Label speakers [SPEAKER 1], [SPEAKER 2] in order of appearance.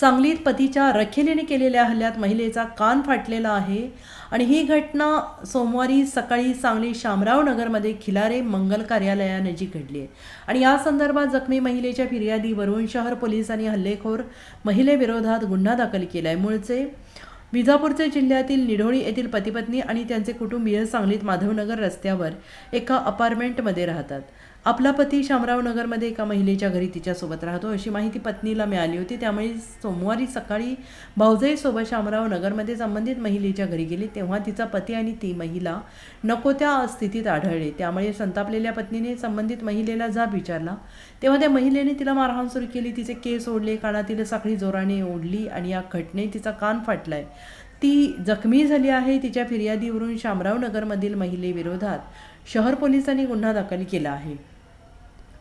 [SPEAKER 1] सांगलीत पतीच्या रखेलीने केलेल्या हल्ल्यात महिलेचा कान फाटलेला आहे आणि ही घटना सोमवारी सकाळी सांगली शामराव नगरमध्ये खिलारे मंगल कार्यालयानजीक घडली आहे. आणि या संदर्भात जखमी महिलेच्या फिर्यादीवरून शहर पोलिसांनी हल्लेखोर महिलेविरोधात गुन्हा दाखल केला आहे मूळचे विजापूरचे जिल्ह्यातील निढोळी येथील पतीपत्नी आणि त्यांचे कुटुंबीय सांगलीत माधवनगर रस्त्यावर एका अपार्टमेंटमध्ये राहतात. आपला पती शामराव नगरमध्ये एका महिलेच्या घरी तिच्यासोबत राहतो. अशी माहिती पत्नीला मिळाली होती. त्यामुळे सोमवारी सकाळी भाऊजाईसोबत शामराव नगरमध्ये संबंधित महिलेच्या घरी गेली. तेव्हा तिचा पती आणि ती महिला नको त्या स्थितीत आढळले. त्यामुळे संतापलेल्या पत्नीने संबंधित महिलेला जाब विचारला. तेव्हा त्या महिलेने तिला मारहाण सुरू केली. तिचे केस ओढले कानातील साखळी जोराने ओढली आणि या घटनेत तिचा कान फाटलाय. ती जखमी झाली आहे. तिच्या फिर्यादीवरून शामराव नगरमधील महिलेविरोधात शहर पोलिसांनी गुन्हा दाखल केला आहे.